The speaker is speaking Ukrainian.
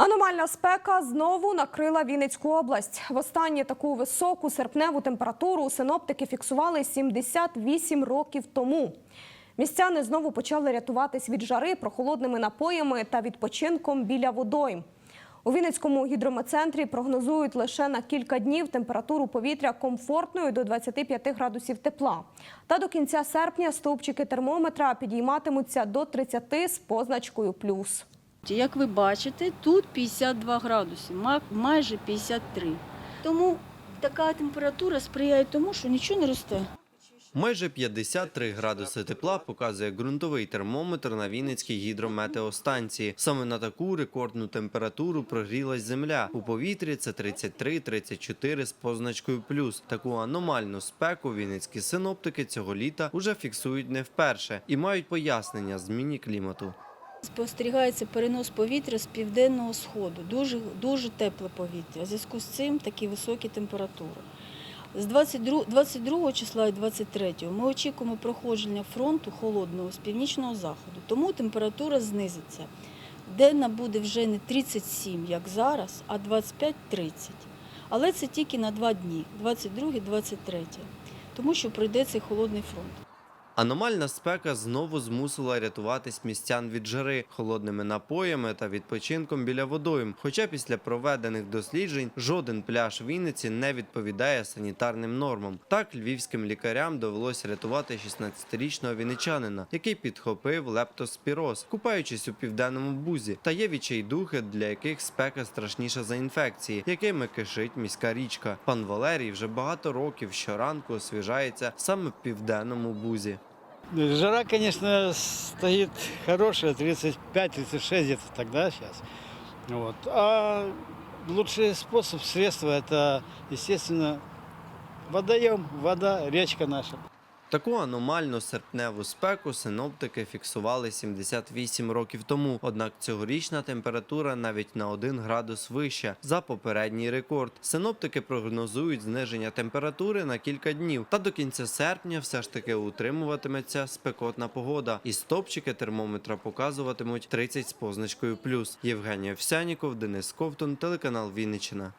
Аномальна спека знову накрила Вінницьку область. Востаннє таку високу серпневу температуру синоптики фіксували 78 років тому. Містяни знову почали рятуватись від жари прохолодними напоями та відпочинком біля водойм. У Вінницькому гідрометцентрі прогнозують лише на кілька днів температуру повітря комфортною до 25 градусів тепла. Та до кінця серпня стовпчики термометра підійматимуться до 30 з позначкою плюс. Як ви бачите, тут 52 градуси, ма- майже 53. Тому така температура сприяє тому, що нічого не росте. Майже 53 градуси тепла показує ґрунтовий термометр на Вінницькій гідрометеостанції. Саме на таку рекордну температуру прогрілась земля. У повітрі це 33-34 з позначкою плюс. Таку аномальну спеку вінницькі синоптики цього літа уже фіксують не вперше і мають пояснення зміні клімату. Спостерігається перенос повітря з південного сходу, дуже, дуже тепле повітря. В зв'язку з цим такі високі температури. З 22, 22 числа і 23 ми очікуємо проходження фронту холодного з північного заходу, тому температура знизиться. Денна буде вже не 37, як зараз, а 25-30. Але це тільки на два дні 22-23, тому що пройде цей холодний фронт. Аномальна спека знову змусила рятуватись містян від жари холодними напоями та відпочинком біля водойм. Хоча після проведених досліджень жоден пляж Вінниці не відповідає санітарним нормам. Так львівським лікарям довелося рятувати 16-річного вінничанина, який підхопив лептоспіроз, купаючись у південному бузі. Та є відчайдухи, для яких спека страшніша за інфекції, якими кишить міська річка. Пан Валерій вже багато років щоранку освіжається саме в південному бузі. Жара, конечно, стоит хорошая, 35-36 где-то тогда сейчас. Вот. А лучший способ, средство, это, естественно, водоем, вода, речка наша. Таку аномальну серпневу спеку синоптики фіксували 78 років тому. Однак цьогорічна температура навіть на 1 градус вища за попередній рекорд. Синоптики прогнозують зниження температури на кілька днів. Та до кінця серпня все ж таки утримуватиметься спекотна погода, і стопчики термометра показуватимуть 30 з позначкою плюс. Євгенія Овсяніков, Денис Ковтун, телеканал Вінниччина.